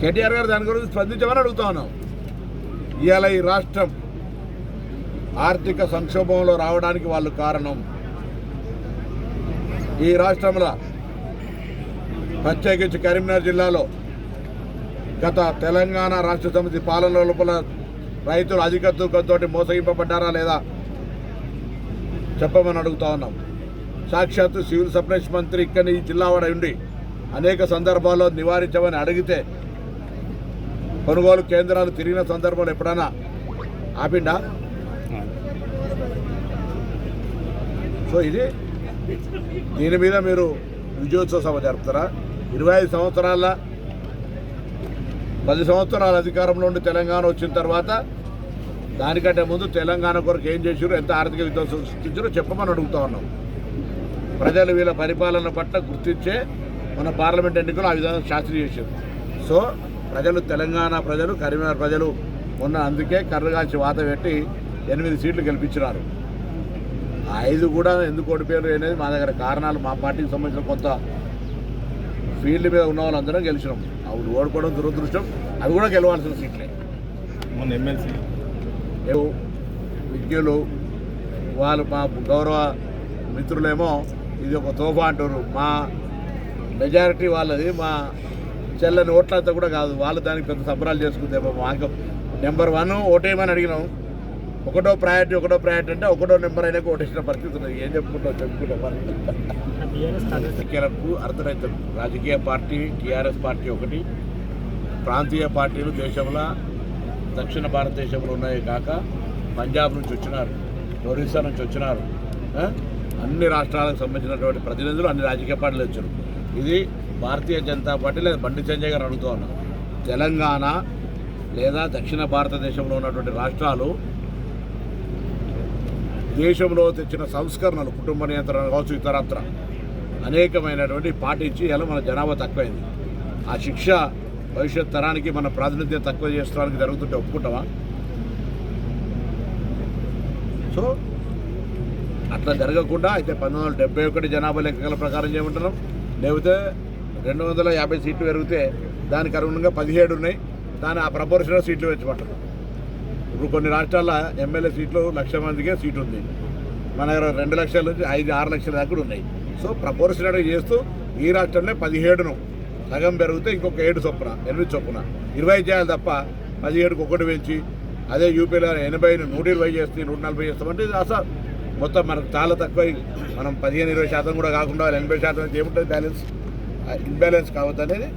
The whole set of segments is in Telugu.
కేటీఆర్ గారు దాని గురించి స్పందించమని అడుగుతా ఉన్నాం. ఇవాళ ఈ రాష్ట్రం ఆర్థిక సంక్షోభంలో రావడానికి వాళ్ళు కారణం. ఈ రాష్ట్రంలో ప్రత్యేకించి కరీంనగర్ జిల్లాలో గత తెలంగాణ రాష్ట్ర సమితి పాలన లోపల రైతులు అధిక తూకంతో మోసగింపబడ్డారా లేదా చెప్పమని అడుగుతా ఉన్నాం. సాక్షాత్తు సివిల్ సప్లైస్ మంత్రి ఇక్కడ ఈ జిల్లావాడ ఉండి అనేక సందర్భాల్లో నివారించమని అడిగితే కొనుగోలు కేంద్రాలు తిరిగిన సందర్భంలో ఎప్పుడైనా ఆపిండా? సో ఇది దీని మీద మీరు విజయోత్సవ సభ జరుపుతారా? ఇరవై ఐదు సంవత్సరాల పది సంవత్సరాల అధికారంలో ఉండి తెలంగాణ వచ్చిన తర్వాత దానికంటే ముందు తెలంగాణ కొరకు ఏం చేశారు ఎంత ఆర్థిక విధ్వంసం సృష్టించారో చెప్పమని అడుగుతా ఉన్నాం. ప్రజలు వీళ్ళ పరిపాలన పట్ల గుర్తించే మన పార్లమెంట్ ఎన్నికలు ఆ విధంగా శాస్త్రి చేశారు సో ప్రజలు తెలంగాణ ప్రజలు కరీంనగర్ ప్రజలు మొన్న అందుకే కర్రగాల్చి వాత పెట్టి ఎనిమిది సీట్లు గెలిపించినారు. ఆ ఐదు కూడా ఎందుకు ఓడిపోయారు అనేది మా దగ్గర కారణాలు మా పార్టీకి సంబంధించిన కొంత ఫీల్డ్ మీద ఉన్న వాళ్ళందరం గెలిచినాం. అవి ఓడిపోవడం దురదృష్టం. అవి కూడా గెలవాల్సిన సీట్లే. మొన్న ఎమ్మెల్సీ. విజ్ఞులు వాళ్ళు మా గౌరవ మిత్రులేమో ఇది ఒక తోఫా అంటారు మా మెజారిటీ వాళ్ళది మా చెల్లని ఓట్లంతా కూడా కాదు. వాళ్ళు దానికి పెద్ద సంబరాలు చేసుకుంటే మాకు నెంబర్ వన్ ఓటేయమని అడిగినాం? ఒకటో ప్రయారిటీ ఒకటో ప్రయారిటీ అంటే ఒకటో నెంబర్ అయినా ఓటేసిన పరిస్థితి ఉన్నది. ఏం చెప్పుకుంటాం చెప్పుకుంటాం రాజకీయాలకు అర్థరైతం రాజకీయ పార్టీ టీఆర్ఎస్ పార్టీ ఒకటి. ప్రాంతీయ పార్టీలు దేశంలో దక్షిణ భారతదేశంలో ఉన్నాయి కాక పంజాబ్ నుంచి వచ్చినారు ఒరిస్సా నుంచి వచ్చినారు అన్ని రాష్ట్రాలకు సంబంధించినటువంటి ప్రతినిధులు అన్ని రాజకీయ పార్టీలు వచ్చారు. ఇది భారతీయ జనతా పార్టీ లేదా బండి సంజయ్ గారు అడుగుతూ ఉన్నారు తెలంగాణ లేదా దక్షిణ భారతదేశంలో ఉన్నటువంటి రాష్ట్రాలు దేశంలో తెచ్చిన సంస్కరణలు కుటుంబ నియంత్రణ కావచ్చు ఇతరత్ర అనేకమైనటువంటి పాటించి ఎలా మన జనాభా తక్కువైంది. ఆ శిక్ష భవిష్యత్ తరానికి మన ప్రాతినిధ్యం తక్కువ చేసుకోవడానికి జరుగుతుంటే ఒప్పుకుంటామా సో అట్లా జరగకుండా అయితే పంతొమ్మిది వందల డెబ్బై ఒకటి జనాభా లెక్కల ప్రకారం చేయమంటున్నాం. లేకపోతే రెండు వందల యాభై సీట్లు పెరిగితే దానికి అనుగుణంగా పదిహేడు ఉన్నాయి. దాని ఆ ప్రపోర్షన్లో సీట్లు పెంచమంటున్నాం. ఇప్పుడు కొన్ని రాష్ట్రాల్లో ఎమ్మెల్యే సీట్లు లక్ష మందికే సీటు ఉంది. మన దగ్గర రెండు లక్షల నుంచి ఐదు ఆరు లక్షల దాకా ఉన్నాయి. సో ప్రపోర్షనల్గా చేస్తూ ఈ రాష్ట్రంలో పదిహేడును. సగం పెరిగితే ఇంకొక ఏడు చొప్పున ఎనిమిది చొప్పున. ఇరవై చేయాలి తప్ప పదిహేడుకి ఒకటి పెంచి అదే యూపీలో ఎనభై నూట ఇరవై చేస్తే నూట నలభై చేస్తామంటే ఇది అసలు మొత్తం మనకు చాలా తక్కువ మనం పదిహేను ఇరవై శాతం కూడా కాకుండా ఎనభై శాతం ఏముంటుంది? బ్యాలెన్స్ ఇన్బ్యాలెన్స్ కావద్దు అనేది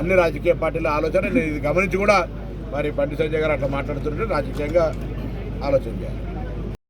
అన్ని రాజకీయ పార్టీల ఆలోచన. నేను ఇది గమనించి కూడా మరి బండి సంజయ్ గారు అట్లా మాట్లాడుతుంటే రాజకీయంగా ఆలోచన చేయాలి.